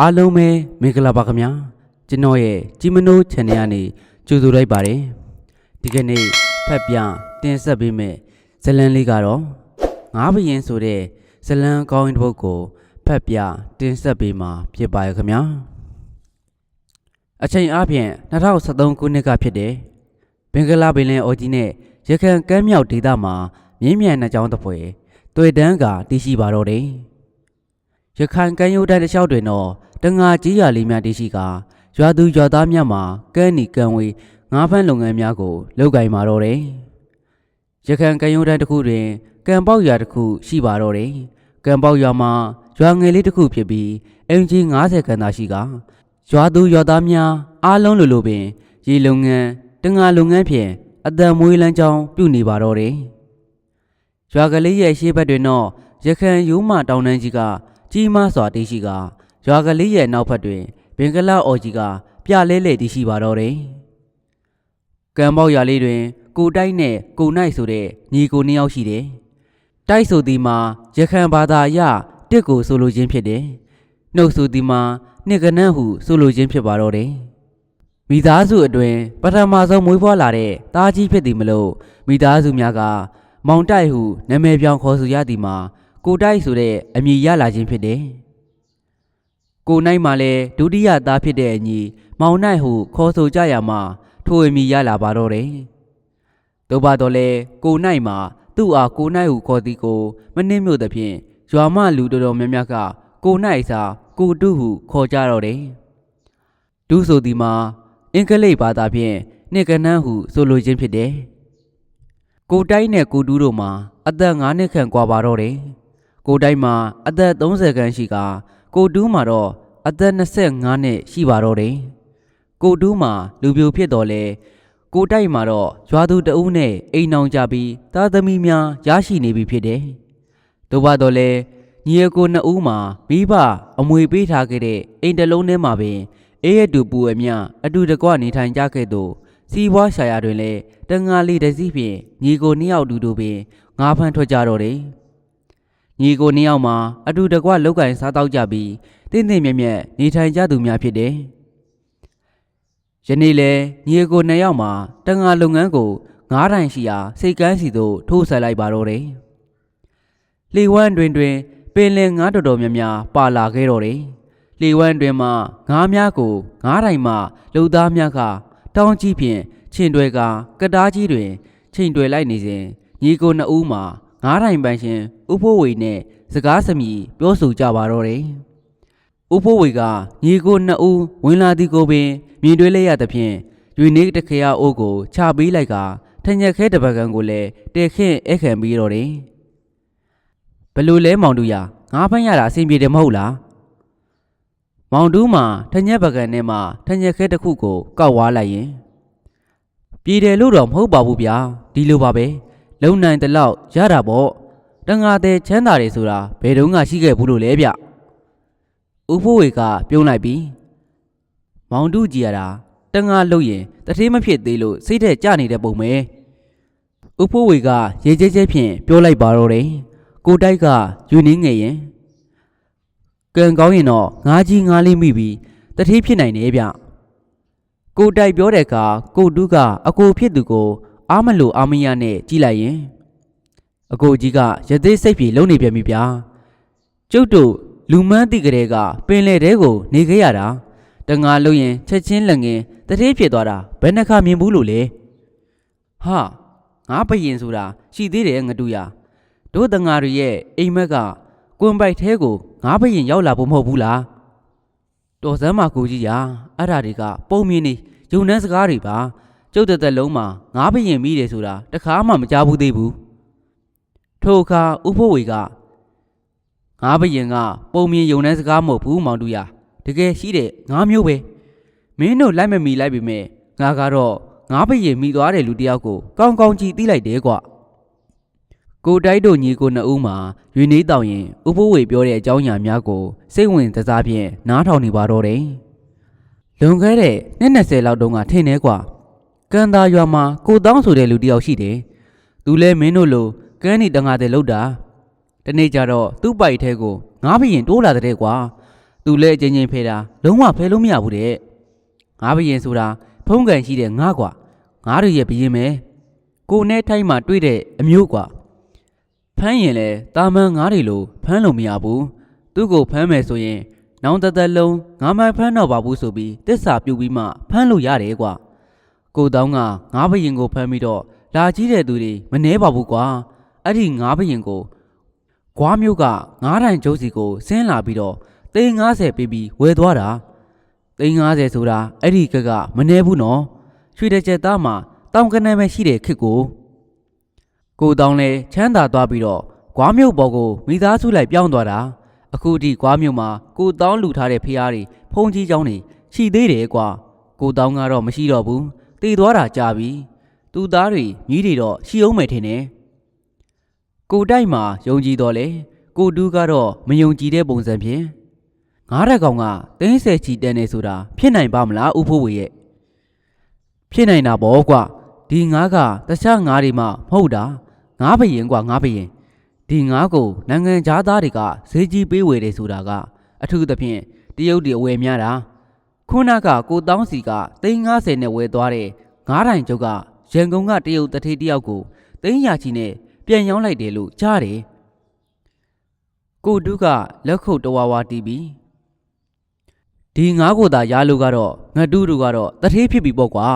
အားလုံးပဲမင်္ဂလာပါခင်ဗျာကျွန်တော်ရဲ့ကြီးမနိုး channel ကနေကြိုဆိုလိုက်ပါတယ်ဒီကနေ့ဖက်ပြတင်ဆက်ပေးမယ့်ဇတ်လန်းလေးကတော့ငါးဘရင်ဆိုတဲ့ဇတ်လန်းကောင်းရင်တစ်ပုဒ်ကိုဖက်ပြတင်ဆက်ပေးမှာဖြစ်ပါရဲ့ခင်ဗျာအချိန်အားဖြင့်2013ခုနှစ်ကဖြစ်တဲ့ဘင်္ဂလားပင်လယ်အော်ကြီးနဲ့ရခိုင်ကမ်းမြောက်ဒေသမှာမြင်းမြန်နှစ်ကြောင်းတစ်ဖွဲတွေ့တန်းကတည်ရှိပါတော့တယ် ရခိုင်ကမ်းရိုးတန်းတစ်လျှောက်တွင်တော့တငါကြီးရလေးများတရှိကရွာသူရွာသားများမှာကမ်းနီကံဝေးငါးဖမ်းလုပ်ငန်းများကိုလုပ်ကိုင်มาတော့တယ်။ရခိုင်ကမ်းရိုးတန်းတစ်ခုတွင်ကံပေါက်ရွာတစ်ခုရှိပါတော့တယ်။ကံပေါက်ရွာမှာရွာငယ်လေးတစ်ခုဖြစ်ပြီးအင်ဂျီ90ခန်းသာရှိကရွာသူရွာသားများအားလုံးလိုလိုပင်ရေလုပ်ငန်းတငါလုပ်ငန်းဖြင့်အတန်မွေးလန်းကြောင်းပြုနေပါတော့တယ်။ရွာကလေးရဲ့ရှေ့ဘက်တွင်တော့ရခန်ရိုးမတောင်တန်းကြီးက ကြီးမားစွာတည်ရှိကရွာကလေးရဲ့နောက်ဘက်တွင်ဘင်္ဂလားအော်ကြီးကပြလဲလဲတည်ရှိပါတော့တယ်။ကံပေါက်ရွာလေးတွင် ကိုတိုက်နဲ့ကိုနိုင်ဆိုတဲ့ညီကိုနှစ်ယောက်ရှိတယ်။တိုက်ဆိုသည်မှာရခန်ဘာသာအရတစ်ကိုဆိုလိုခြင်းဖြစ်တယ်။နှုတ်ဆိုသည်မှာနှစ်ကနန်းဟုဆိုလိုခြင်းဖြစ်ပါတော့တယ်။မိသားစုအတွင်ပထမဆုံးမွေးဖွားလာတဲ့တားကြီးဖြစ်သည်မလို့မိသားစုများကမောင်တိုက်ဟုနာမည်ပြောင်းခေါ်ဆိုရသည်မှာ ကိုတိုက်ဆိုတဲ့အမည်ရလာခြင်းဖြစ်တယ်။ကိုနိုင်မှလည်းဒုတိယသားဖြစ်တဲ့အညီမောင်နိုင်ဟုခေါ်ဆိုကြရမှာထိုအမည်ရလာပါတော့တယ်။သို့ပါတော့လေကိုနိုင်မှာသူ့အားကိုနိုင်ဟုခေါ်သည်ကိုမနှင်းမြို့သဖြင့်ရွာမလူတော်တော်များများကကိုနိုင်စာကိုတုဟုခေါ်ကြတော့တယ်။ဒုဆိုသည်မှာအင်္ဂလိပ်ဘာသာဖြင့်နှစ်ကနန်းဟုဆိုလိုခြင်းဖြစ်တယ်။ကိုတိုင်းနဲ့ကိုတူးတို့မှာအသက်9နှစ်ခန့်ကွာပါတော့တယ်။ ကိုတိုင်းမှာအသက်30ခန့်ရှိကကိုတူးမှာတော့အသက်25နှစ်ရှိပါတော့တယ်။ကိုတူးမှာလူပြိုဖြစ်တော်လဲကိုတိုက်မှာတော့ရွာသူတအုပ်နဲ့အိမ်အောင်ကြပြီးသားသမီးများရရှိနေပြီဖြစ်တယ်။တို့ပါတော့လေညီအကိုနှစ်ဦးမှာမိဘအမွေပေးထားခဲ့တဲ့အိမ်တစ်လုံးထဲမှာပင်အေးရတူပူအမြအတူတကွနေထိုင်ကြခဲ့သို့စီးပွားရှာယာတွင်လည်းတငါလေးတစ်စီးဖြင့်ညီကိုနှစ်ယောက်အတူတူပင်ငါးဖမ်းထွက်ကြတော့တယ် ညီကိုနှစ်ယောက်မှာအတူတကွလောက်ကင်စားတော့ကြပြီးတင့်တင့်မြက်မြက်နေထိုင်ကြသူများဖြစ်တယ်ယနေ့လေညီကိုနှစ်ယောက်မှာတငါလုပ်ငန်းကိုငားတိုင်ရှိရာစိတ်ကန်းစီသို့ထိုးဆက်လိုက်ပါတော့တယ်လီဝမ်တွင်တွင်ပင်လယ်ငါးတော်တော်များများပါလာခဲ့တော့တယ်။လီဝမ်တွင်မှငါးများကိုငါးတိုင်မှလူသားများကတောင်းကြီးဖြင့်ချင်းတွဲကကတားကြီးတွင်ချင်းတွဲလိုက်နေစဉ်ညီကိုနှစ်ဦးမှာ ငါးတိုင်ပန်းရှင်ဥဖိုးဝေနဲ့စကားစမြည်ပြောဆိုကြပါတော့တယ်။ဥဖိုးဝေကညီကိုနှစ်ဦးဝင်လာသည်ကိုပင်မြင်တွေ့လိုက်ရသဖြင့်ယူနီတခရအိုးကိုချပေးလိုက်ကထညက်ခဲတပတ်ကန်ကိုလည်းတဲခင့်အခန့်ပြီးတော့တယ်။ဘယ်လိုလဲမောင်တူရငါးဖမ်းရတာအဆင်ပြေတယ်မဟုတ်လားမောင်တူးမှာထညက်ပကံနဲ့မှထညက်ခဲတစ်ခုကိုကောက်ဝါလိုက်ရင်ပြေတယ်လို့တော့မဟုတ်ပါဘူးဗျာဒီလိုပါပဲ လုံနိုင်တလောက်ရတာပေါ့တငါတဲ့ချမ်းသာတယ်ဆိုတာဘယ်တော့မှရှိခဲ့ဘူးလို့လဲဗျဥဖိုးဝေကပြုံးလိုက်ပြီးမောင်တူးကြည်ရတာတငါလှုပ်ရင်တထေးမဖြစ်သေးလို့စိတ်ထက်ကြနေတဲ့ပုံပဲဥဖိုးဝေကရေကျဲကျဲဖြင့်ပြောလိုက်ပါတော့တယ်ကိုတိုက်ကယူနင်းငယ်ရင်ကံကောင်းရင်တော့ငါးကြီးငါးလေးမိပြီးတတိဖြစ်နိုင်တယ်ဗျကိုတိုက်ပြောတဲ့အခါကိုတူးကအကိုဖြစ်သူကို အာမလို့အာမရနဲ့ကြည်လိုက်ရင်အကိုကြီးကရသေးစိတ်ပြေလုံနေပြန်ပြီဗျာကျုပ်တို့လူမန်းတိကလေးကပင်လေတဲကိုနေခဲ့ရတာတငါလို့ရင်ချက်ချင်းလက်ငင်းတတိဖြစ်သွားတာဘယ်နှခါမြင်ဘူးလို့လဲဟာငါဘယင်ဆိုတာရှိသေးတယ်ငတူရတို့တငါတွေရဲ့အိမ်မက်ကကွန်ပိုက်ထဲကိုငါးဘရင်ရောက်လာဖို့မဟုတ်ဘူးလားတော်စမ်းမကိုကြီးရာအဲ့ဓာတွေကပုံမြင်နေယုံနှန်းစကားတွေပါ ကျုပ်တစ်သက်လုံးမှာငါးဘရင်မိတယ်ဆိုတာတခါမှမကြားဘူးသေးဘူးထိုအခါဥဖို့ဝေကငါးဘရင်ကပုံမြင်ယုံနှန်းစကားမဟုတ်ဘူးမောင်တူရတကယ်ရှိတဲ့ငါးမျိုးပဲမင်းတို့လိုက်မမီလိုက်ပြီမဲ့ငါကတော့ငါးဘရင်မိသွားတဲ့လူတစ်ယောက်ကိုကောင်းကောင်းကြည့်သိလိုက်တယ်ကွာကိုတိုက်တို့ညီကိုနှစ်ဦးမှာရွေနေတောင်ရင်ဥဖိုးဝေပြောတဲ့အကြောင်းအရာများကိုစိတ်ဝင်တစားဖြင့်နားထောင်နေပါတော့တယ်။လွန်ခဲ့တဲ့နှစ်20လောက်တုန်းကထင်နေကွာ။ ကန်သာရွာမှာကိုတောင်းဆိုတဲ့လူတစ်ယောက်ရှိတယ်။သူလဲမင်းတို့လိုကန်းနီတငါတဲ့လောက်တာ။တနေ့ကျတော့သူ့ပိုက်ထဲကိုငါးဘရင်တိုးလာတဲ့ကွာ။သူလည်းအချင်းချင်းဖဲတာလုံးဝဖဲလို့မရဘူးတဲ့ငါဘရင်ဆိုတာဖုံးကန်ရှိတဲ့ငါကွာငါတို့ရဲ့ဘရင်မဲကိုနဲ့ထိုင်းမှာတွေ့တဲ့အမျိုးကွာဖမ်းရင်လေတာမန်ငါတွေလိုဖမ်းလို့မရဘူးသူ့ကိုဖမ်းမယ်ဆိုရင်နောင်တသက်လုံးငါမဖမ်းတော့ပါဘူးဆိုပြီးတစ္ဆာပြုတ်ပြီးမှဖမ်းလို့ရတယ်ကွာ ကိုတောင်းကငါဘရင်ကိုဖမ်းပြီးတော့လာကြီးတဲ့သူတွေမနှဲပါဘူးကွာအဲ့ဒီငါဘရင်ကို ကွာမျိုးကငါးတိုင်ကျုပ်စီကိုဆင်းလာပြီးတော့သိန်း90ပေးပြီးဝယ်သွားတာသိန်း90ဆိုတာအဲ့ဒီကကမနှဲဘူးနော်ရွှေတစ်ချက်သားမှာတောင်ကနန်းပဲရှိတဲ့ခစ်ကိုကိုတောင်းလဲချမ်းသာသွားပြီးတော့ကွာမျိုးပေါ်ကိုမိသားစုလိုက်ပြောင်းသွားတာအခုဒီကွာမျိုးမှာကိုတောင်းလူထားတဲ့ဖျားတွေဖုန်ကြီးเจ้าနေရှိသေးတယ်ကွာကိုတောင်းကတော့မရှိတော့ဘူး တည်သွားတာကြာပြီသူသားတွေမြည်တွေတော့ရှိအောင်မယ်ထင်တယ်ကိုတိုက်မှာယုံကြည်တော်လေကိုတူးကတော့မယုံကြည်တဲ့ပုံစံဖြင့်ငါးရက်ကောင်ကတင်းဆယ်ချီတန်နေဆိုတာဖြစ်နိုင်ပါမလားဥဖိုးဝေရဲ့ဖြစ်နိုင်တာပေါ့ကွာဒီငါးကတခြားငါးတွေမှမဟုတ်တာငါးဘရင်ကွာငါးဘရင်ဒီငါးကိုနိုင်ငံသားသားတွေကဈေးကြီးပေးဝယ်တယ်ဆိုတာကအထူးသဖြင့်တရုတ်တွေအဝယ်များတာ ခုနကကိုတောင်းစီက350နဲ့ဝယ်သွားတဲ့ငါးတိုင်ကျုပ်ကရန်ကုန်ကတရုတ်တထေးတယောက်ကို300ချီနဲ့ပြန်ရောင်းလိုက်တယ်လို့ကြားတယ်ကိုတုကလက်ခုပ်တဝါဝါတီးပြီးဒီငါးကိုသာရလို့ကတော့ငါတူတူကတော့တထေးဖြစ်ပြီပေါ့ကွာ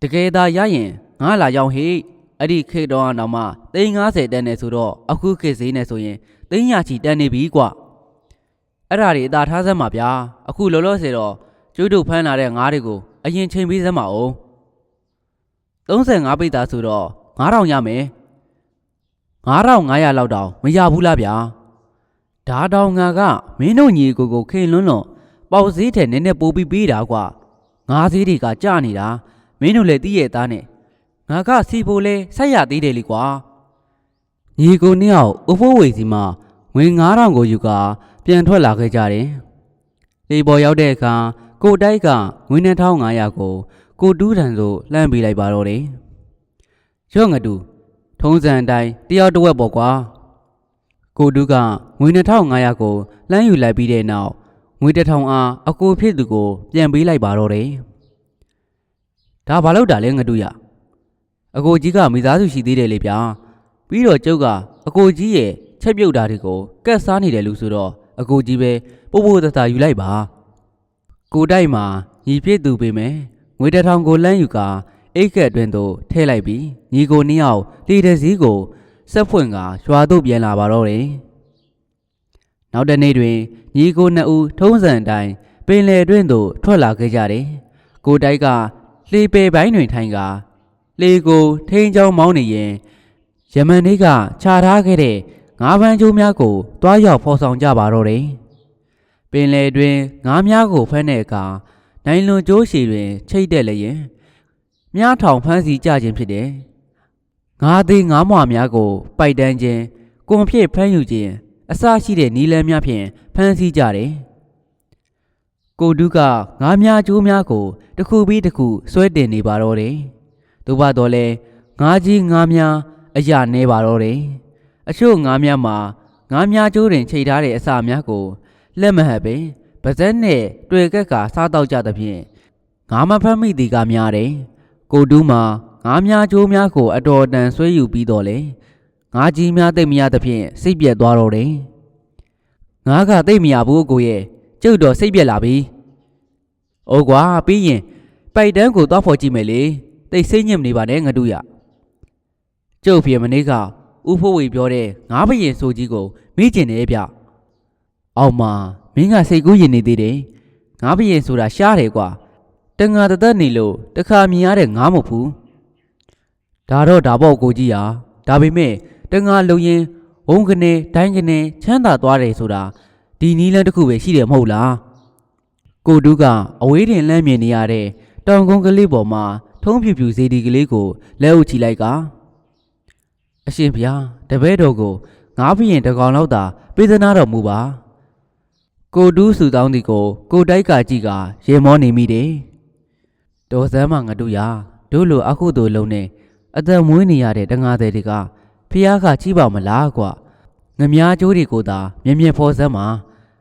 တကယ်သာရရင်ငါလာရောက်ဟေ့အဲ့ဒီခေတ်တော့အောင်မှ350တန်းနေဆိုတော့အခုခေတ်ဈေးနဲ့ဆိုရင်300ချီတန်းနေပြီကွာ အဲ့ဒါတွေအသာထားစမ်းပါဗျာအခုလောလောဆယ်တော့ကျွတ်တို့ဖမ်းလာတဲ့ငါးတွေကိုအရင်ချိန်ပေးစမ်းပါဦး35ပိတ်သားဆိုတော့9000ရမယ်9500လောက်တောင်မရဘူးလားဗျာဒါတောင်ငါကမင်းတို့ညီကိုကိုခင်လွန်းလွန်ပေါက်စည်းထဲနည်းနည်းပိုးပြီးပေးတာကွာငါးစည်းတွေကကြနေတာမင်းတို့လည်းတီးရဲ့သားနဲ့ငါကစီဖို့လဲဆက်ရသေးတယ်လေကွာညီကိုနှစ်ယောက်ဥဖိုးဝေစီမှာငွေ9000ကိုယူကာ ပြန်ထွက်လာခဲ့ကြတယ်လေပေါ်ရောက်တဲ့အခါကိုတိုက်ကငွေ2500ကို ကိုတူးထန်ဆိုလှမ်းပေးလိုက်ပါတော့တယ်ရော့ငတူထုံးစံအတိုင်းတယောက်တစ်ဝက်ပေါ့ကွာကိုတူးကငွေ2500ကိုလှမ်းယူလိုက်ပြီးတဲ့နောက်ငွေ1000အားအကိုဖြစ်သူကို ပြန်ပေးလိုက်ပါတော့တယ်ဒါဘာလို့တာလဲငတူရအကိုကြီးကမိသားစုရှိသေးတယ်လေဗျာပြီးတော့ကျုပ်ကအကိုကြီးရဲ့ချက်ပြုတ်တာတွေကိုကတ်စားနေတယ်လို့ဆိုတော့ အကိုကြီးပဲပို့ဖို့တတယူလိုက်ပါကိုတိုက်မှာညီဖြစ်သူပေးမယ်ငွေ1000ကိုလမ်းယူကာအိတ်ကက်အတွင်းသို့ထည့်လိုက်ပြီးညီကိုနှစ်ယောက်လေတစည်းကိုဆက်ဖွင့်ကရွာသို့ပြန်လာပါတော့တယ်။နောက်တနေ့တွင်ညီကိုနှစ်ဦးထုံးစံအတိုင်းပင်လယ်တွင်သို့ထွက်လာခဲ့ကြတယ်။ကိုတိုက်ကလေပယ်ပိုင်းတွင်ထိုင်ကလေကိုထိန်ချောင်းမောင်းနေရင်ယမန်နေ့ကခြာထားခဲ့တဲ့ ငါးပန်းကျိုးများကိုတွားရောက်ဖော်ဆောင်ကြပါတော့တယ်။ပင်လယ်တွင်ငါးများကိုဖမ်းတဲ့အခါနိုင်လွန်ကျိုးရှည်တွင် ချိတ်တက်လျင်မြားထောင်ဖမ်းဆီးကြခြင်းဖြစ်တယ်။ငါးသေးငါးမွာများကို ပိုက်တန်းခြင်းကွန်ဖြစ်ဖမ်းယူခြင်းအစရှိတဲ့နီလန်းများဖြင့်ဖမ်းဆီးကြတယ်။ကိုတုကငါးများကျိုးများကိုတစ်ခုပြီးတစ်ခုဆွဲတင်နေပါတော့တယ်။သို့ပါတော့လဲငါးကြီးငါးများအရာနေပါတော့တယ်။ အချို့ငါးများမှာငါးများကျိုးတွင်ချိန်ထားတဲ့အစာများကိုလက်မဟပ်ပင်ပါဇက်နဲ့တွေ့ကက်ကစားတော့ကြသဖြင့်ငါမဖမ်းမိသည်ကများတယ်။ကိုတူးမှာငါးများကျိုးများကိုအတော်တန်ဆွဲယူပြီးတော့လေငါးကြီးများသိပ်မရသဖြင့်စိတ်ပြက်သွားတော့တယ်ငါးကသိပ်မရဘူးအကိုရဲ့ကျုပ်တော့စိတ်ပြက်လာပြီ။အိုးကွာပြီးရင်ပိုက်တန်းကိုသွားဖို့ကြည့်မယ်လေတိတ်စိတ်ညစ်မနေပါနဲ့ငါတို့ရကျုပ်ပြေမနေ့က ဥဖို့ဝေပြောတဲ့ငါးဘရင်ဆိုကြီးကိုမိကျင်တယ်ဗျ။အောက်မှာမင်းကစိတ်ကူးရင်နေသေးတယ်ငါးဘရင်ဆိုတာရှားတယ်ကွာတငါတသက်နေလို့တခါမြင်ရတဲ့ငားမဟုတ်ဘူးဒါတော့ဒါပေါ့ကိုကြီးဟာဒါပေမဲ့တငါလုံရင်ဝုံကနေတိုင်းကနေချမ်းသာသွားတယ်ဆိုတာဒီနီးလန်းတစ်ခုပဲရှိတယ်မဟုတ်လားကိုတူးကအဝေးတင်လမ်းမြင်နေရတဲ့တောင်ကုန်းကလေးပေါ်မှာထုံးဖြူဖြူစေဒီကလေးကိုလက်အုပ်ချလိုက်က အရှင်ဘုရားတပည့်တော်ကိုငါးဘရင်တစ်ကောင်လောက်သာပေးသနာတော်မူပါကိုတူးစုတောင်းဒီကို ကိုတိုက်ကကြည့်ကရေမောနေမိတယ်တော်စမ်းမငါတို့ရတို့လိုအခုတို့လုံးနဲ့အသက်မွေးနေရတဲ့တငါသည်တွေကဖះကကြီးပါမလားကွာငမားကျိုးတွေကိုသာမြင်မြင်ဖော်စမ်းမှာ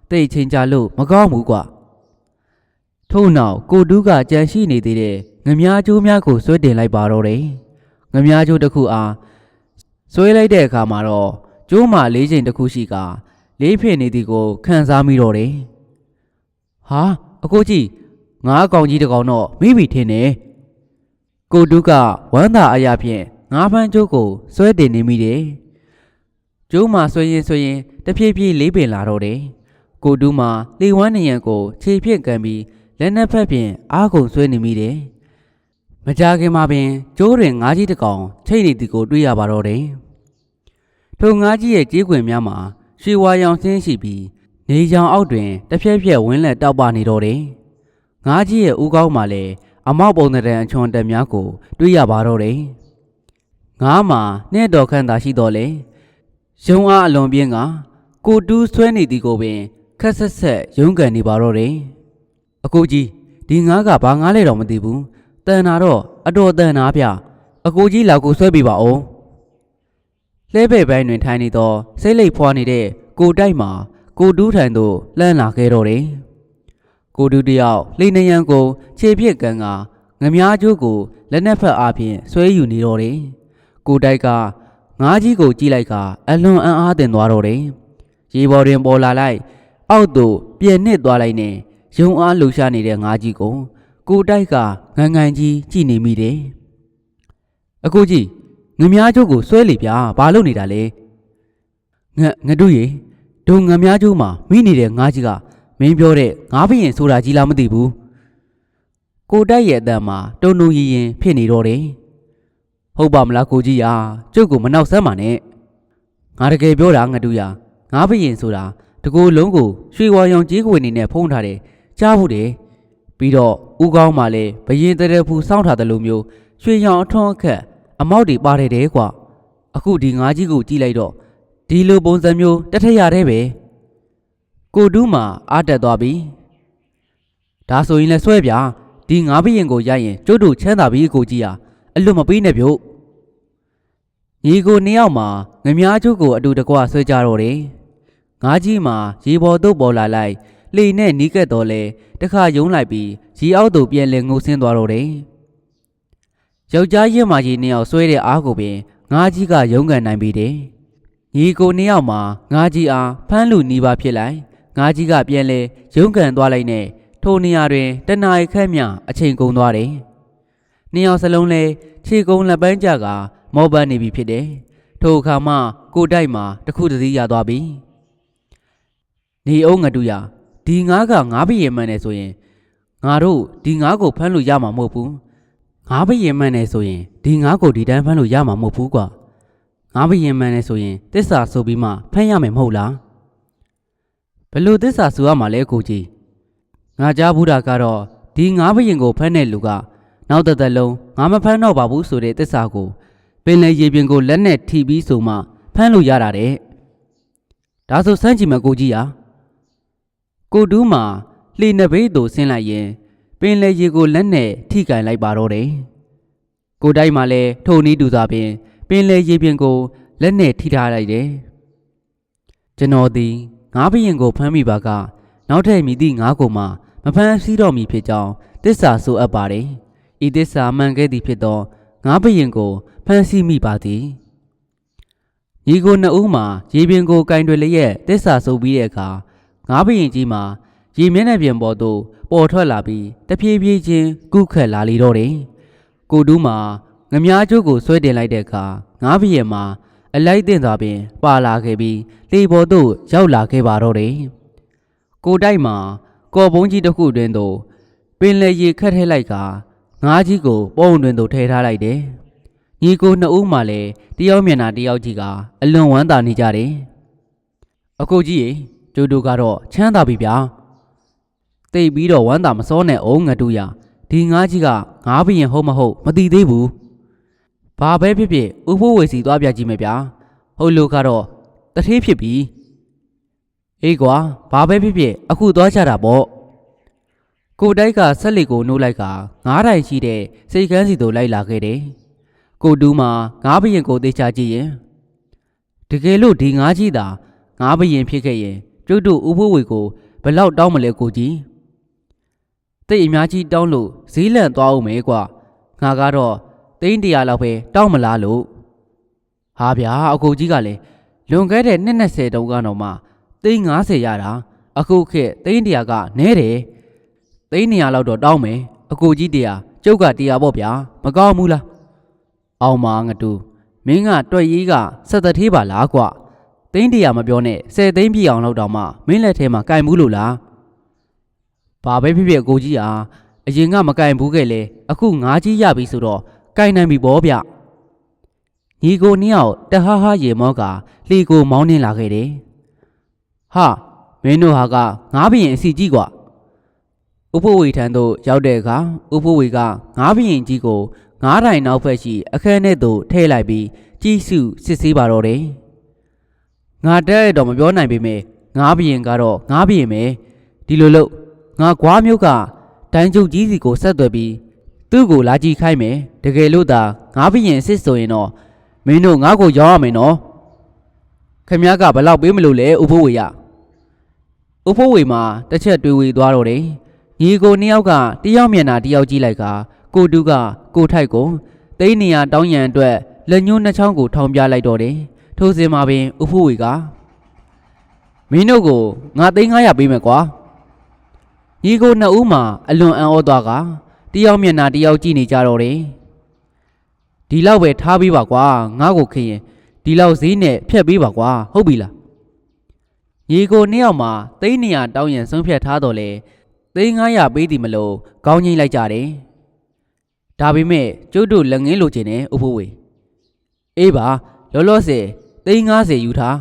ဖတိတ်ချင်းကြလို့မကောင်းဘူးကွာထို့နောက်ကိုတူးကကြံရှိနေသေးတဲ့ငမားကျိုးများကိုဆွဲတင်လိုက်ပါတော့တယ်ငမားကျိုးတစ်ခုအား ဆွဲလိုက်တဲ့အခါမှာတော့ကျိုးမှလေးချိန်တစ်ခုရှိကလေးဖြစ်နေသည်ကိုခံစားမိတော့တယ်ဟာအကိုကြီးငါးကောင်ကြီးတစ်ကောင်တော့မိပြီထင်တယ်ကိုတူးကဝမ်းသာအရာဖြင့်ငါးဖန်းကျိုးကိုဆွဲတင်နေမိတယ်ကျိုးမှာဆွေရင်ဆွေရင်တဖြည်းဖြည်းလေးပင်လာတော့တယ်။ကိုတူးမှာလေဝမ်းနေရန်ကိုခြေဖြင့်ကန်ပြီးလက်နှစ်ဖက်ဖြင့်အားကုန်ဆွဲနေမိတယ်။မကြခင်မှာပင်ကျိုးတွင်ငါးကြီးတစ်ကောင်ချိတ်နေသည်ကိုတွေ့ရပါတော့တယ်။ ထိုငါးကြီးရဲ့ကြေးခွင်များမှာရွှေဝါရောင်ဆင်းရှိပြီးနေရောင်အောက်တွင်တစ်ဖြက်ဖြက်ဝင်းလက်တောက်ပနေတော့တယ်။ငါးကြီးရဲ့ဦးကောင်းမှာလည်းအမောက်ပုံတဲ့အချွန်တက်များကို တွေ့ရပါတော့တယ်။ငါးမှာနဲ့တော်ခန့်သာရှိတော့လေ။ရုံအားအလွန်ပြင်းကကိုတူးဆွဲနေသည်ကိုပင်ခက်ဆက်ဆက်ရုန်းကန်နေပါတော့တယ်။အကိုကြီးဒီငါးကဘာငါးလဲတော့မသိဘူး။တန်တာတော့အတော်တန်တာဗျ။အကိုကြီးလောက်ကိုဆွဲပြပါဦး။ လဲပဲ့ပိုင်းတွင်ထိုင်နေသောစိတ်လိပ်ဖွာနေတဲ့ကိုတိုက်မှာကိုတူးထံသို့လှမ်းလာခဲ့တော့တယ်။ကိုတူးတယောက်လိမ့်နေရန်ကိုခြေပြစ်ကန်ကငမားကျိုးကိုလက်နက်ဖက်အားဖြင့်ဆွဲယူနေတော့တယ်။ကိုတိုက်ကငါးကြီးကိုကြည့်လိုက်ကအလွန်အံ့အားသင့်သွားတော့တယ်။ရေပေါ်တွင်ပေါ်လာလိုက်အောက်သို့ပြန်နစ်သွားလိုက်နဲ့ရုံအားလှူရှားနေတဲ့ငါးကြီးကိုကိုတိုက်ကငန်ငန်ကြီးကြည့်နေမိတယ်။အကိုကြီး ငမြားကျိုးကိုဆွဲလေဗျာဘာလုပ်နေတာလဲ။ငငတို့ရေဒုံငမြားကျိုးမှာမိနေတဲ့ငါးကြီးကမင်းပြောတဲ့ငါးဘရင်ဆိုတာကြီးလားမသိဘူး။ကိုတိုက်ရဲ့အတန်မှာတုံတုံရီရင်ဖြစ်နေတော့တယ်။ဟုတ်ပါမလားကိုကြီးရာကျုပ်ကိုမနှောက်စမ်းပါနဲ့ငါတကယ်ပြောတာငါတူရာငါဘရင်ဆိုတာတကူလုံးကိုရွှေဝါရောင်ကြီးခွေနေနဲ့ဖုံးထားတယ်ကြားဖို့တယ်ပြီးတော့ဥကောင်းမှလည်းဘရင်တရဖူစောင်းထားတယ်လို့မျိုးရွှေရောင်အထွန်းအခက် အမောက်တွေပါတယ်တဲ့ကွာအခုဒီငါကြီးကိုကြည့်လိုက်တော့ဒီလိုပုံစံမျိုးတထက်ရတဲ့ပဲကိုတူးမှာအားတက်သွားပြီဒါဆိုရင်လည်းဆွဲပြဒီငါဘရင်ကိုရရင်ကျုပ်တို့ချမ်းသာပြီကိုကြီးရာအလွတ်မပေးနဲ့ဗျို့ညီကိုနှစ်ယောက်မှာငမြားကျုပ်ကိုအတူတကွဆွဲကြတော့တယ်ငါးကြီးမှာရေပေါ်သို့ပေါ်လာလိုက်လှေနဲ့နီးကပ်တော့လဲတခါယုံလိုက်ပြီးရေအောက်သို့ပြန်လည်ငိုဆင်းသွားတော့တယ် ယောက်ျားရင်မာကြီးနှစ်ယောက်ဆွဲတဲ့အားကိုပင်ငါးကြီးကယုံကန်နိုင်ပြီတယ်ညီကိုနှစ်ယောက်မှာငါးကြီးအားဖမ်းလူနီးပါဖြစ်လိုက်ငါးကြီးကပြန်လဲယုံကန်သွားလိုက်နဲ့ထိုနေရာတွင်တနာရီခန့်မြအချိန်ကုန်သွားတယ်နှစ်ယောက်စလုံးလဲခြေကုံလက်ပန်းကြကမောပန်းနေပြီဖြစ်တယ်။ထိုအခါမှကိုတိုက်မှာတစ်ခုတည်းရသွားပြီ။နေအောင်ငတူရဒီငါးကငါးဘရင်မှန်နေဆိုရင်ငါတို့ဒီငါးကိုဖမ်းလို့ရမှာမဟုတ်ဘူး။ ငါးဘရင်မှန်နေဆိုရင်ဒီငါးကိုဒီတိုင်းဖမ်းလို့ရမှာမဟုတ်ဘူးကွာ။ငါးဘရင်မှန်နေဆိုရင်တစ္ဆာဆိုပြီးမှဖမ်းရမယ်မဟုတ်လား။ဘယ်လို့တစ္ဆာဆိုရမှာလဲကိုကြီး။ငါကြားဘူးတာကတော့ဒီငါးဘရင်ကိုဖမ်းတဲ့လူကနောက်တစ်သက်လုံးငါမဖမ်းတော့ပါဘူးဆိုတဲ့သစ္စာကိုပင်လယ်ရေပြင်ကိုလက်နဲ့ထိပြီးဆိုမှဖမ်းလို့ရတာတဲ့ဒါဆိုစမ်းကြည့်မကိုကြီးဟာကိုတူးမှာလှေနှစ်ဘေးသို့ဆင်းလိုက်ရင် ပင်လယ်ရေကိုလက်နဲ့ထိကန်လိုက်ပါတော့တယ်ကိုတိုင်းမှာလည်းထုံနီးတူစွာပင်ပင်လယ်ရေပြင်ကိုလက်နဲ့ထိထားလိုက်တယ်ကျွန်တော်သည်ငါးဘရင်ကိုဖမ်းမိပါကနောက်ထပ်မြည်သည့်ငါးကိုမှမဖမ်းဆီးတော့မည်ဖြစ်ကြောင်းတစ္ဆာဆိုအပ်ပါတယ်ဤသစ္စာမှန်ခဲ့သည်ဖြစ်သောငါးဘရင်ကိုဖမ်းဆီးမိပါသည်ညီကိုနှစ်ဦးမှာရေပြင်ကိုကင်တွယ်လျက်သစ္စာဆိုပြီးတဲ့အခါငါးဘရင်ကြီးမှာရေမျက်နှာပြင်ပေါ်သို့ ပေါ်ထွက်လာပြီးတဖြည်းဖြည်းချင်းကုခတ်လာလေတော့တယ်ကိုတူးမှာငမားကျိုးကိုဆွဲတင်လိုက်တဲ့အခါငါးဘရင်မှာအလိုက်တင်သွားပင် ပါလာခဲ့ပြီးလေပေါ်သို့ရောက်လာခဲ့ပါတော့တယ်ကိုတိုက်မှာကော်ပုံးကြီးတစ်ခုတွင်သို့ပင်လယ်ရေခတ်ထဲလိုက်ကငါးကြီးကိုပုံတွင်သို့ထည့်ထားလိုက်တယ်။ညီကိုနှစ်ဦးမှလည်းတယောက်မျက်နှာတယောက်ကြီးကအလွန်ဝမ်းသာနေကြတယ်။အကိုကြီးရေကျိုးတို့ကတော့ချမ်းသာပြီဗျာ။ တိတ်ပြီးတော့ဝမ်းသာမစောနဲ့အောင်ငတူရဒီငါးကြီးကငါးဘရင်ဟုတ်မဟုတ်မသိသေးဘူး။ဘာပဲဖြစ်ဖြစ်ဥဖိုးဝေစီသွားပြကြည့်မယ်ဗျာ။ဟုတ်လို့ကတော့တထေးဖြစ်ပြီ။အေးကွာဘာပဲဖြစ်ဖြစ်အခုသွားကြတာပေါ့။ကိုတိုက်ကဆက်လက်ကိုနှိုးလိုက်ကငားတိုင်ရှိတဲ့စိတ်ကန်းစီတို့လိုက်လာခဲ့တယ်။ကိုတူးမှာငားဘရင်ကိုသိချကြည့်ရင်တကယ်လို့ဒီငားကြီးသာငားဘရင်ဖြစ်ခဲ့ရင်ကျကျုပ်တို့ဥဖိုးဝေကိုဘယ်လောက်တောင်းမလဲကိုကြီး တိတ်အများကြီးတောင်းလို့ဈေးလန့်သွားအောင်မယ်ကွာငါကတော့သိန်းတရာလောက်ပဲတောင်းမလားလို့ဟာဗျာအကိုကြီးကလည်းလွန်ခဲ့တဲ့နှစ်20တုန်းကတော့မှသိန်း90ရတာအခုခေတ်သိန်းတရာကနဲတယ်သိန်း200လောက်တော့တောင်းမယ်အကိုကြီးတရာကျုပ်ကတရာပေါ့ဗျာမကောင်းဘူးလားအောင်မငတူမင်းကတွက်ရေးကဆက်သက်သေးပါလားကွသိန်းတရာမပြောနဲ့10သိန်းပြည့်အောင်လောက်တောင်မှမင်းလက်ထဲမှာကင်ဘူးလို့လား ဘာပဲဖြစ်ဖြစ်အကိုကြီးဟာအရင်ကမကင်ဘူးခဲ့လေအခုငါးကြီးရပြီဆိုတော့ကင်နိုင်ပြီဗောဗျညီကိုနှစ်ယောက်တဟားဟားရေမောကလှေကိုမောင်းနှင်လာခဲ့တယ်ဟာမင်းတို့ဟာကငါးဘရင်အစီကြီးကွာဥပဝေထံသို့ရောက်တဲ့အခါဥပဝေကငါးဘရင်ကြီးကိုငါးတိုင်နောက်ဖက်ရှိအခန်းထဲသို့ထည့်လိုက်ပြီးကြီးစုစစ်ဆေးပါတော့တယ်ငါတဲ့တော့မပြောနိုင်ပေမဲ့ငါးဘရင်ကတော့ငါးဘရင်ပဲဒီလိုလို့ ငါကွာမျိုးကတန်းကျုပ်ကြီးစီကိုဆက်သွယ်ပြီးသူ့ကိုလာကြည့်ခိုင်းမယ်တကယ်လို့သာငါးဘရင်အစ်စ်ဆိုရင်တော့မင်းတို့ငါ့ကိုရောင်းရမယ်နော်ခင်ဗျားကဘယ်လောက်ပေးမလို့လဲဥပဝေရဥဖိုးဝေမှာတစ်ချက်တွေးဝေသွားတော့တယ်။ညီကိုနှစ်ယောက်ကတယောက်မျက်နှာတယောက်ကြည့်လိုက်ကကိုတူးကကိုထိုက်ကိုသိန်းနေရတောင်းရန်အတွက်လက်ညှိုးနှချောင်းကိုထောင်ပြလိုက်တော့တယ်။ထိုစဉ်မှာပင်ဥဖိုးဝေကမင်းတို့ကိုငါသိန်း900ပေးမယ်ကွာ။ ညီကိုနှစ်ဦးမှာအလွန်အံ့ဩသွားကတယောက်မျက်နှာတယောက်ကြည့်နေကြတော့တယ်။ဒီလောက်ပဲထားပေးပါကွာငါ့ကိုခင်ရင်ဒီလောက်ဈေးနဲ့ဖြတ်ပေးပါကွာဟုတ်ပြီလားရေကိုနှစ်ယောက်မှာသိန်း200တောင်းရန်ဆုံးဖြတ်ထားတော့လေသိန်း900ပေးသည်မလို့ကောင်းကြီးလိုက်ကြတယ်။ဒါပေမဲ့ကျုပ်တို့လက်ငင်းလိုချင်တယ်ဥဖိုးဝေအေးပါလောလောဆယ်သိန်း90ယူထား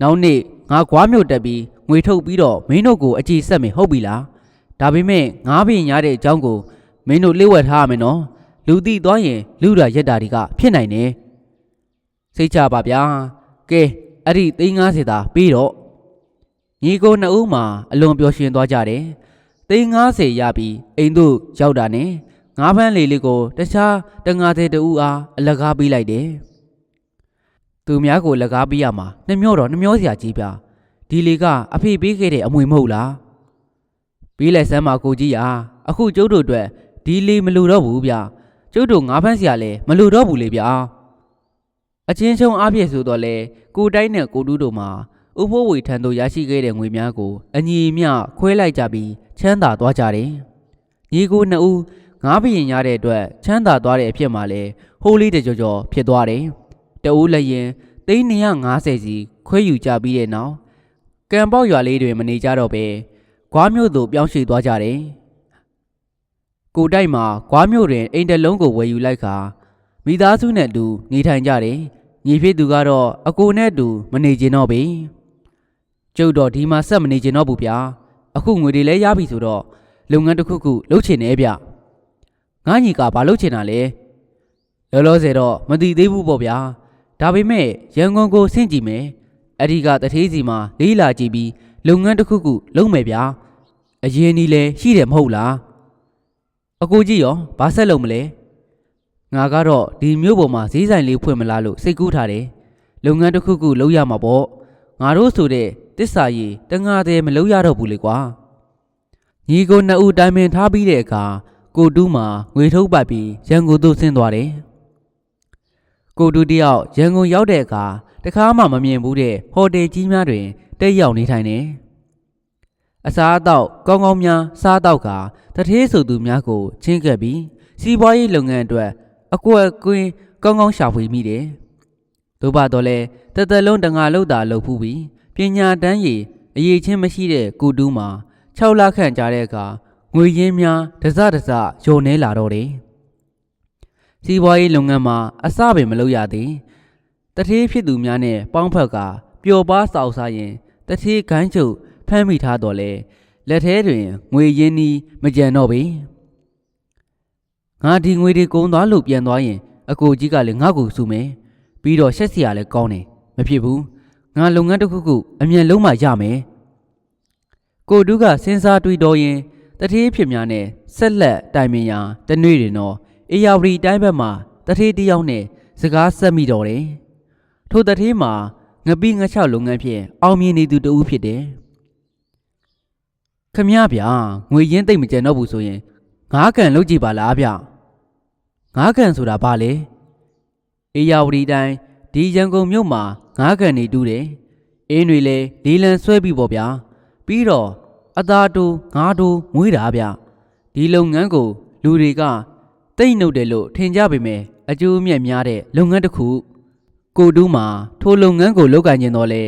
နောက်နေ့ငါကွားမြို့တက်ပြီးငွေထုတ်ပြီးတော့မင်းတို့ကိုအကြည့်ဆက်မယ်ဟုတ်ပြီလား ဒါပေမဲ့ငါးပင်ရတဲ့အကြောင်းကိုမင်းတို့လျှို့ဝှက်ထားရမယ်နော်လူတိသွားရင်လူရာရက်တာတွေကဖြစ်နိုင်တယ်စိတ်ချပါဗျာကဲအဲ့ဒီသိန်း90သာပြီးတော့ညီကိုနှစ်ဦးမှာအလွန်ပျော်ရွှင်သွားကြတယ်။သိန်း90ရပြီးအိမ်သို့ရောက်တာနဲ့ငါးဖန်းလေးလေးကိုတခြားတငါးသေးတူအားအလကားပေးလိုက်တယ်။သူများကိုလကားပေးရမှာနှမျောတော့နှမျောစရာကြီးပြ။ဒီလေကအဖေပေးခဲ့တဲ့အမွေမဟုတ်လား။ ပေးလိုက်စမ်းပါကိုကြီးရာအခုကျုပ်တို့အတွက်ဒီလေမလိုတော့ဘူးဗျ။ကျုပ်တို့ငါးဖန်းစရာလည်းမလိုတော့ဘူးလေဗျာ။အချင်းချင်းအားပြည့်ဆိုတော့လေကိုတိုင်းနဲ့ကိုတူးတို့မှာဥဖိုးဝေထံသို့ရရှိခဲ့တဲ့ငွေများကိုအညီအမျှခွဲလိုက်ကြပြီးချမ်းသာသွားကြတယ်။ညီကိုနှစ်ဦးငါးဘရင်ရတဲ့အတွက်ချမ်းသာသွားတဲ့အဖြစ်မှလည်းဟိုးလေးတကြောကြောဖြစ်သွားတယ်။တဦးလည်းရင်သိန်း250စီခွဲယူကြပြီးတဲ့နောက်ကံပေါက်ရွာလေးတွင်မနေကြတော့ပဲ ဂွားမြို့သို့ပြောင်းရွှေ့သွားကြတယ်။ကိုတိုက်မှာဂွားမြို့တွင်အိမ်တစ်လုံးကိုဝယ်ယူလိုက်ခါမိသားစုနဲ့အတူနေထိုင်ကြတယ်။ညီဖြစ်သူကတော့အကိုနဲ့အတူမနေကျင်တော့ပေ။ကျုပ်တော့ဒီမှာဆက်မနေချင်တော့ဘူးဗျာအခုငွေတွေလည်းရပြီဆိုတော့လုပ်ငန်းတစ်ခုခုလုပ်ချင်တယ်ဗျငါညီကဘာလုပ်ချင်တာလဲလောလောဆယ်တော့မသိသေးဘူးပေါ့ဗျာဒါပေမဲ့ရန်ကုန်ကိုဆင့်ကြည့်မယ်အဲ့ဒီကတထေးစီမှာလေးလာကြည့်ပြီးလုပ်ငန်းတစ်ခုခုလုပ်မယ်ဗျာ အရင်နီလဲရှိတယ်မဟုတ်လားအကိုကြီးရောဘာဆက်လုပ်မလဲငါကတော့ဒီမျိုးပေါ်မှာဈေးဆိုင်လေးဖွင့်မလားလို့စိတ်ကူးထားတယ်လုပ်ငန်းတစ်ခုခုလုပ်ရမှာပေါ့ငါတို့ဆိုတဲ့တစ္ဆာကြီးတငါသေးမလုံးရတော့ဘူးလေကွာညီကိုနှစ်ဦးတိုင်ပင်ထားပြီးတဲ့အခါကိုတူးမှာငွေထုတ်ပတ်ပြီးရန်ကုန်သို့ဆင်းသွားတယ်ကိုတူးတယောက်ရန်ကုန်ရောက်တဲ့အခါတခါမှမမြင်ဘူးတဲ့ဟိုတယ်ကြီးများတွင်တက်ရောက်နေထိုင်တယ် အစားအသောက်ကောင်းကောင်းများစားတော့ကတထေးဆိုသူများကိုချင်းကပ်ပြီးစီးပွားရေးလုပ်ငန်းအတွက်အကွက်ကွင်းကောင်းကောင်းရှာဖွေမိတယ်သို့ပါတော့လဲတသက်လုံးတငါလောက်တာလုပ်ဖူးပြီးပညာတန်းရည်အရေးချင်းမရှိတဲ့ကိုတူးမှာ6လခန့်ကြာတဲ့အခါငွေရင်းများတစတစယုံနေလာတော့တယ်။စီးပွားရေးလုပ်ငန်းမှာအစပင်မလုပ်ရသေး။တထေးဖြစ်သူများနဲ့ပေါင်းဖက်ကပျော်ပါစောက်စားရင်တထေးခိုင်းချုပ် ဖမ်းမိထားတော့လေလက်ထဲတွင်ငွေရင်းနီးမကြံတော့ပေ။ငါဒီငွေတွေကုန်သွားလို့ပြန်သွားရင် အကိုကြီးကလည်းငါ့ကိုစုမယ်။ပြီးတော့ရှက်စရာလည်းကောင်းတယ်။မဖြစ်ဘူး။ငါလုပ်ငန်းတစ်ခုခုအမြန်လုံးမှရမယ်။ကိုတူးကစဉ်းစားတွေးတော်ရင်တထေးဖြစ်များနဲ့ဆက်လက်တိုင်ပင်ရာတနေ့တွင်တော့အေယာဝတီတိုင်းဘက်မှာတထေးတစ်ယောက်နဲ့စကားဆက်မိတော့တယ်။ထိုတထေးမှာငပိငချောက်လုပ်ငန်းဖြင့်အောင်မြင်နေသူတဦးဖြစ်တယ် ခမရဗျာငွေရင်းသိမ့်မကျန်တော့ဘူးဆိုရင်ငါးကန်လုပ်ကြည့်ပါလားဗျငါးကန်ဆိုတာဘာလဲအေယာဝတီတိုင်းဒီရန်ကုန်မြို့မှာငါးကန်နေတူးတယ်အင်းတွေလဲလေးလံဆွဲပြီးပေါ့ဗျာပြီးတော့အသားတူငါးတူမွေးတာဗျဒီလုပ်ငန်းကို လူတွေကတိတ်နှုတ်တယ်လို့ထင်ကြပေမဲ့အကျိုးအမြတ်များတဲ့လုပ်ငန်းတစ်ခုကိုတူးမှာထိုလုပ်ငန်းကိုလုပ်ကင်ကျင်တော့လဲ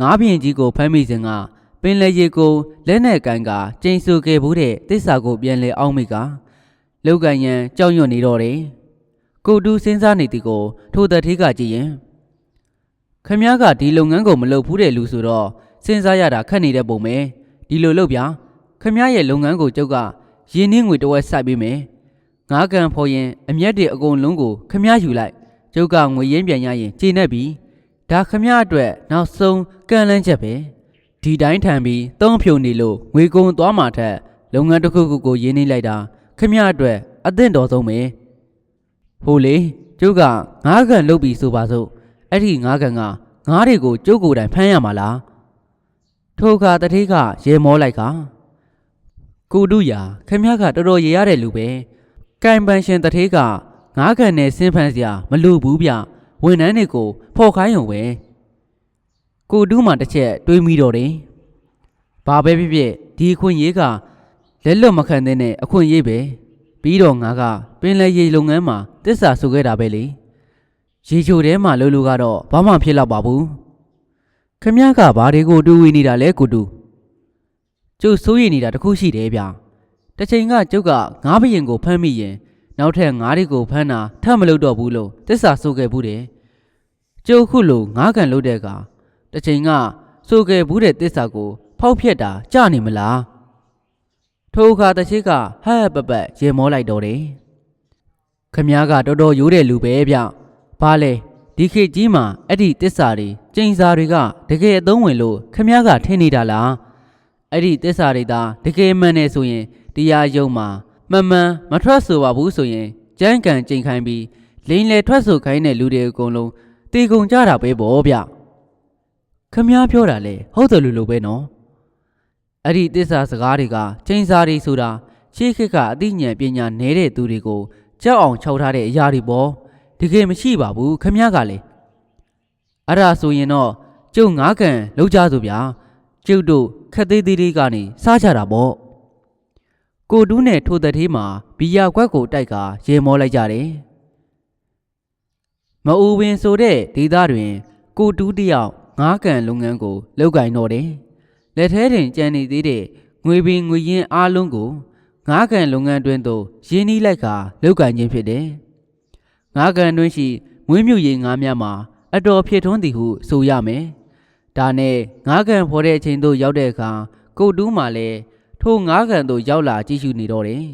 ငါးပြင်ကြီးကိုဖမ်းမိစဉ်ကပ င်လယ်ရေကိုလက်နဲ့ကန်ကကျိန်ဆူခဲ့ဘူးတဲ့တစ္ဆာကိုပြန်လဲအောင်မိကလောက်ကန်ရန်ကြောက်ရွံ့နေတော့တယ်ကိုတူးစဉ်းစားနေသည်ကို ထိုသက်သေးကကြည့်ရင်ခမည်းကဒီလုပ်ငန်းကိုမလုပ်ဘူးတဲ့လူဆိုတော့စဉ်းစားရတာခက်နေတဲ့ပုံပဲဒီလိုလုပ်ဗျာခမည်းရဲ့လုပ်ငန်းကိုကျုပ်ကရင်းနှင်းငွေတစ်ဝက်စိုက်ပေးမယ်ငါးကန်ဖော်ရင်အမျက်တွေအကုန်လုံးကိုခမည်းယူလိုက်ကျုပ်ကငွေရင်းပြန်ရရင်ကျေနပ်ပြီဒါခမည်းအတွက်နောက်ဆုံးကန့်လန်းချက်ပဲ ဒီတိုင်းထန်ပြီးသုံးဖြုံနေလို့ငွေကုန်သွားမှထက်လုပ်ငန်းတစ်ခုခုကိုရင်းနှီးလိုက်တာခမရအတွက်အသင့်တော်ဆုံးပဲဟိုလေကျုပ်ကငားကန်လုပ်ပြီးဆိုပါစို့အဲ့ဒီငားကန်ကငားတွေကိုကျုပ်ကိုယ်တိုင်ဖမ်းရမှာလားထိုအခါတတိကရေမောလိုက်ကကိုတုရာခမရကတော်တော်ရေရတဲ့လူပဲကင်ပန်ရှင်တတိကငားကန်နဲ့ဆင်းဖန်စရာမလိုဘူးဗျဝန်ထမ်းတွေကိုဖော်ခိုင်းရုံပဲ ကိုတူးမှတစ်ချက်တွေးမိတော့တယ်။ဘာပဲဖြစ်ဖြစ်ဒီအခွင့်အရေးကလက်လွတ်မခံတဲ့အခွင့်အရေးပဲ။ပြီးတော့ငါကပင်လယ်ရေလုပ်ငန်းမှာတစ္ဆာဆိုခဲ့တာပဲလေ။ရေချိုထဲမှာလှုပ်လို့ကတော့ဘာမှဖြစ်တော့ပါဘူး။ခမည်းကဘာတွေကိုတွေးဝေနေတာလဲကိုတူ။ကျုပ်စိုးရိမ်နေတာတခုရှိတယ်ဗျ။တစ်ချိန်ကကျုပ်ကငါးဘရင်ကိုဖမ်းမိရင်နောက်ထပ်ငါးတွေကိုဖမ်းတာထပ်မလုပ်တော့ဘူးလို့တစ္ဆာဆိုခဲ့ဘူးတယ်။ကျုပ်ခုလိုငါးကန်လုပ်တဲ့အခါ တစ်ချိန်ကဆိုခဲ့ဘူးတဲ့တစ္ဆာကိုဖောက်ဖျက်တာကြနေမလားထိုအခါတချိကဟဟပပရေမောလိုက်တော့တယ်ခမည်းကတော်တော်ရိုးတဲ့လူပဲဗျဘာလဲဒီခေတ်ကြီးမှာအဲ့ဒီတစ္ဆာတွေကျိန်စာတွေကတကယ်အသုံးဝင်လို့ခမည်းကထင်နေတာလားအဲ့ဒီတစ္ဆာတွေသာတကယ်မှန်နေဆိုရင်တရားယုံမှာမမှန်မထွက်ဆိုပါဘူးဆိုရင်ကြမ်းကန်ကြိန်ခိုင်းပြီးလိန်လေထွက်ဆိုခိုင်းတဲ့လူတွေအကုန်လုံးတေကုန်ကြတာပဲပေါ့ဗျ ခမည်းပြောတာလေဟုတ်တယ်လို့လို့ပဲနော်အဲ့ဒီတစ္ဆာစကားတွေကချိန်စာတွေဆိုတာရှေးခေတ်ကအသိဉာဏ်ပညာနေတဲ့သူတွေကိုကြောက်အောင်ခြောက်ထားတဲ့အရာတွေပေါ့တကယ်မရှိပါဘူးခမည်းကလေအဲ့ဒါဆိုရင်တော့ကျုပ်ငါးကန်လောက်ကြဆိုဗျာကျုပ်တို့ခက်သေးသေးလေးကနေစားကြတာပေါ့ကိုတူးနဲ့ထိုသက်သေးမှာဘီယာကွက်ကိုတိုက်ကရေမောလိုက်ကြတယ်မအူပင်ဆိုတဲ့ဒေသတွင် ကိုတူးတယောက် ငါးကန်လုပ်ငန်းကိုလုပ်ကင်တော့တယ်။လက်ထဲတွင်ကြံနေသေးတဲ့ငွေပင်ငွေရင်းအားလုံးကိုငါးကန်လုပ်ငန်းတွင်သို့ရင်းနှီးလိုက်ကာလုပ်ကင်ခြင်းဖြစ်တယ်။ငါးကန်တွင်ရှိမွေးမြူရေးငါးများမှာအတော်ဖြစ်ထွန်းသည်ဟုဆိုရမယ်။ဒါနဲ့ငါးကန်ဖော်တဲ့အချိန်သို့ရောက်တဲ့အခါကိုတူးမှလည်းထိုငါးကန်သို့ရောက်လာကြည့်ရှုနေတော့တယ်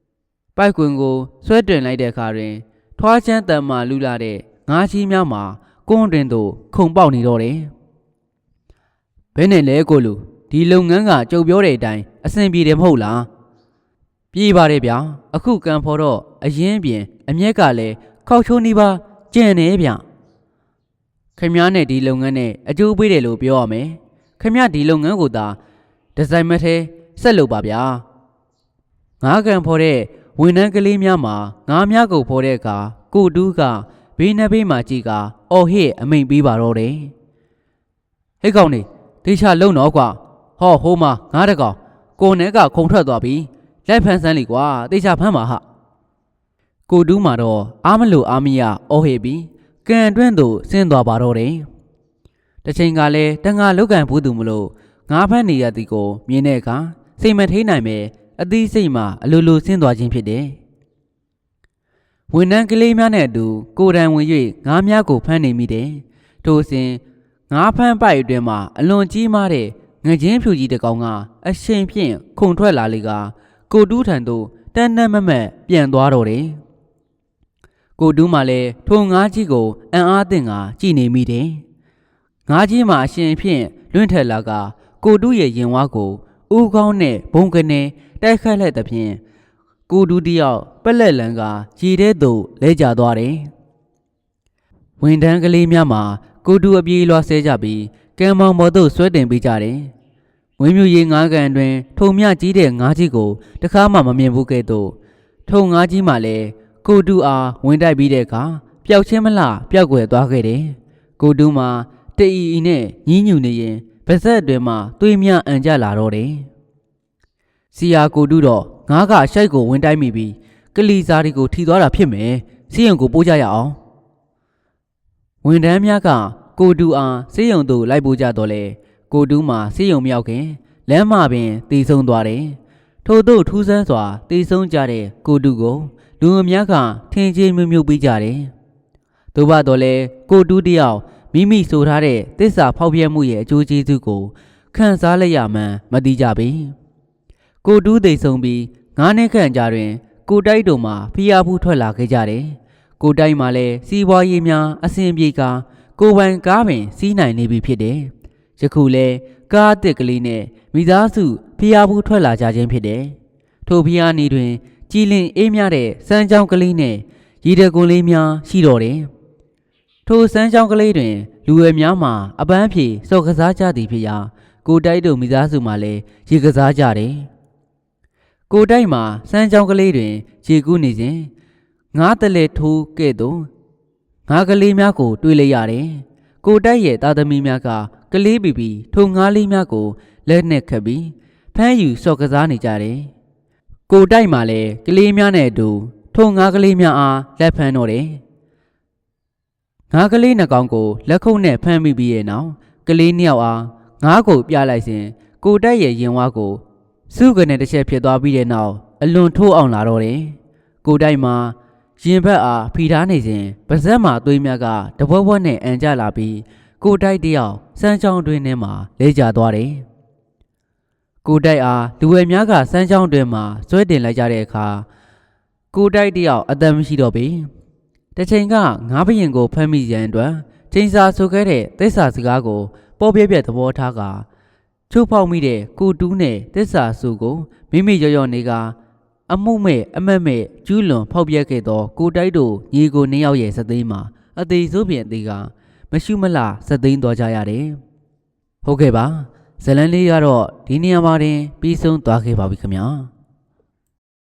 ။ပိုက်ကွင်ကိုဆွဲတင်လိုက်တဲ့အခါတွင် ထွားချမ်းတန်မှလူလာတဲ့ငါးချီးများမှာ ကွန်းတွင်သို့ခုံပေါက်နေတော့တယ်။ဘယ်နဲ့လဲကိုလူဒီလုပ်ငန်းကကြုံပြောတဲ့အတိုင်းအဆင်ပြေတယ်မဟုတ်လား။ပြေးပါတယ်ဗျာ။အခုကံဖော်တော့အရင်ပြင်အမျက်ကလည်းခောက်ချိုးနေပါကြံနေဗျ။ခင်ဗျားနဲ့ဒီလုပ်ငန်းနဲ့အကျိုးပေးတယ်လို့ပြောရမယ်။ခင်ဗျားဒီလုပ်ငန်းကိုသာဒီဇိုင်မထဲဆက်လုပ်ပါဗျာ။ငါးကံဖော်တဲ့ဝန်ထမ်းကလေးများမှာငါးများကိုဖော်တဲ့အခါကိုတူးက ဘေးနှစ်ဘေးမှာကြည်ကအော်ဟစ်အမိန်ပေးပါတော့တယ်။ဟဲ့ကောင်နေဒေချာလုံတော့ကွာဟောဟိုးမငါးတကောင်ကိုနဲ့ကခုံထွက်သွားပြီလက်ဖန်ဆန်းလီကွာဒေချာဖမ်းပါဟာကိုတူးမှာတော့အားမလို့အားမရအော်ဟစ်ပြီးကန်တွန့်သို့ဆင်းသွားပါတော့တယ်။တစ်ချိန်ကလည်းတန်ငါလောက်ကန်ဘူးသူမလို့ငါးဖမ်းနေရသည်ကိုမြင်တဲ့အခါစိတ်မထိန်နိုင်ပဲအသီးစိတ်မှအလိုလိုဆင်းသွားခြင်းဖြစ်တယ်။ ဝန်ထမ်းကလေးများနဲ့အတူကိုယ်တိုင်ဝင်၍ငါးများကိုဖမ်းနေမိတယ်။ထို့စဉ်ငါးဖမ်းပိုက်အတွင်းမှာအလွန်ကြီးမားတဲ့ငချင်းဖြူကြီးတစ်ကောင်ကအရှင်ဖြင့်ခုန်ထွက်လာလေကကိုတူးထံသို့တန်းတန်းမမတ်ပြန်သွားတော့တယ်။ကိုတူးမှလည်းထိုငါးကြီးကိုအံ့အားသင့်ကကြည်နေမိတယ်။ငါးကြီးမှာအရှင်ဖြင့်လွင့်ထက်လာကကိုတူးရဲ့ရင်ဝါကိုဦးကောင်းနဲ့ဘုံကနေတိုက်ခတ်လိုက်သဖြင့် ကိုတူးတယောက်ပက်လက်လန်ကရေထဲသို့လဲကျသွားတယ်။ဝန်ထမ်းကလေးများမှာကိုတူးအပြေးလွှားဆဲကြပြီးကံမောင်ပေါ်သို့ဆွဲတင်ပေးကြတယ်။ဝင်းမြူရေးငါးကန်တွင်ထုံမြကြီးတဲ့ငါးကြီးကိုတခါမှမမြင်ဘူးကဲ့သို့ထုံငါးကြီးမှလည်းကိုတူအားဝင်တိုက်ပြီးတဲ့အခါပျောက်ချင်းမလားပျောက်ွယ်သွားခဲ့တယ်ကိုတူမှာတအီအီနဲ့ညီးညူနေရင်ဗစက်အတွင်မှသွေးမြအန်ကြလာတော့တယ် စီယာကိုတူတော့ငါးကရှိုက်ကိုဝင်တိုက်မိပြီးကလီစားတွေကိုထီသွားတာဖြစ်မယ်စီရင်ကိုပို့ကြရအောင်ဝန်ထမ်းများကကိုတူအားစေးရုံသို့လိုက်ပို့ကြတော့လေကိုတူးမှာစေးရုံမြောက်ခင်လမ်းမှာပင်တည်ဆုံသွားတယ်ထို့သို့ထူးဆန်းစွာတည်ဆုံကြတဲ့ကိုတူးကိုလူအများကထင်ကြီးမြုပ်မြုပ်ပေးကြတယ်သို့ပါတော့လေကိုတူးတယောက်မိမိဆိုထားတဲ့သစ္စာဖောက်ပြမှုရဲ့အကျိုးကျေးဇူးကိုခံစားလိုက်ရမှန်းမသိကြပေ ကိုတူးတည်ဆုံပြီးငါးနှစ်ခန့်ကြာတွင် ကိုတိုက်တို့မှာဖျားဖူးထွက်လာခဲ့ကြတယ်ကိုတိုင်းမှာလည်းစီးပွားရေးများအဆင်ပြေကာကိုပိုင်ကားပင်စီးနိုင်နေပြီဖြစ်တယ်။ယခုလဲကားအသစ်ကလေးနဲ့မိသားစုဖျားဘူးထွက်လာကြခြင်းဖြစ်တယ်။ထိုဖျားနေတွင် ကြည်လင်အေးမြတဲ့စမ်းချောင်းကလေးနဲ့ရေတကွန်လေးများရှိတော်တယ်။ထိုစမ်းချောင်းကလေးတွင် လူဝယ်များမှာအပန်းဖြေစော်ကစားကြသည်ဖြစ်ရာကိုတိုက်တို့မိသားစုမှလည်းရေကစားကြတယ်။ ကိုတိုက်မှာစမ်းချောင်းကလေးတွင်ရေကူးနေစဉ်ငါးတလဲထိုးကဲ့သို့ငါးကလေးများကို တွေ့လိုက်ရတယ်။ကိုတိုက်ရဲ့သားသမီးများကကလေးပီပီထိုငါးလေးများကိုလက်နဲ့ခတ်ပြီးဖမ်းယူစော့ကစားနေကြတယ်။ကိုတိုက်မှလည်းကလေးများနဲ့အတူထိုငါးကလေးများအားလက်ဖမ်းတော့တယ်။ငါးကလေးနှစ်ကောင်ကိုလက်ခုပ်နဲ့ဖမ်းမိပြီးရဲ့နောက်ကလေးနှစ်ယောက်အားငါးကိုပြလိုက်စဉ်ကိုတိုက်ရဲ့ရင်ဝါကို စုကနေတစ်ချက်ဖြစ်သွားပြီးတဲ့နောက်အလွန်ထိုးအောင်လာတော့တယ်။ကိုတိုက်မှာရင်ဘက်အားဖီထားနေစဉ်ပါဇက်မှာသွေးမြတ်ကတဘွက်ဘွက်နဲ့အန်ကြလာပြီးကိုတိုက်တယောက်စမ်းချောင်းတွင်ထဲမှာလဲကျသွားတယ်။ကိုတိုက်အားလူဝယ်များကစမ်းချောင်းတွင်မှာဆွဲတင်လိုက်ကြတဲ့အခါကိုတိုက်တယောက်အသက်မရှိတော့ပေ။တစ်ချိန်ကငါးဘရင်ကိုဖမ်းမိရန်အတွက်ချိန်စာဆိုခဲ့တဲ့သစ္စာစကားကိုပေါ်ပြပြသဘောထားက ချိုးဖောက်မိတဲ့ကိုတူးနဲ့သစ္စာစုကိုမိမိရော်ရော်နေကအမှုမဲ့အမတ်မဲ့ကျူးလွန်ဖောက်ပြက်ခဲ့သောကိုတိုက်တို့ညီကိုနှစ်ယောက်ရဲ့စသိမ်းမှာအသေးဆိုးပြင်အသေးကမရှုမလစသိမ်းတော်ကြရတယ်။ဟုတ်ကဲ့ပါဇလန်လေးကတော့ဒီနေရာမှာတင်ပြီးဆုံးသွားခဲ့ပါပြီခင်ဗျာ။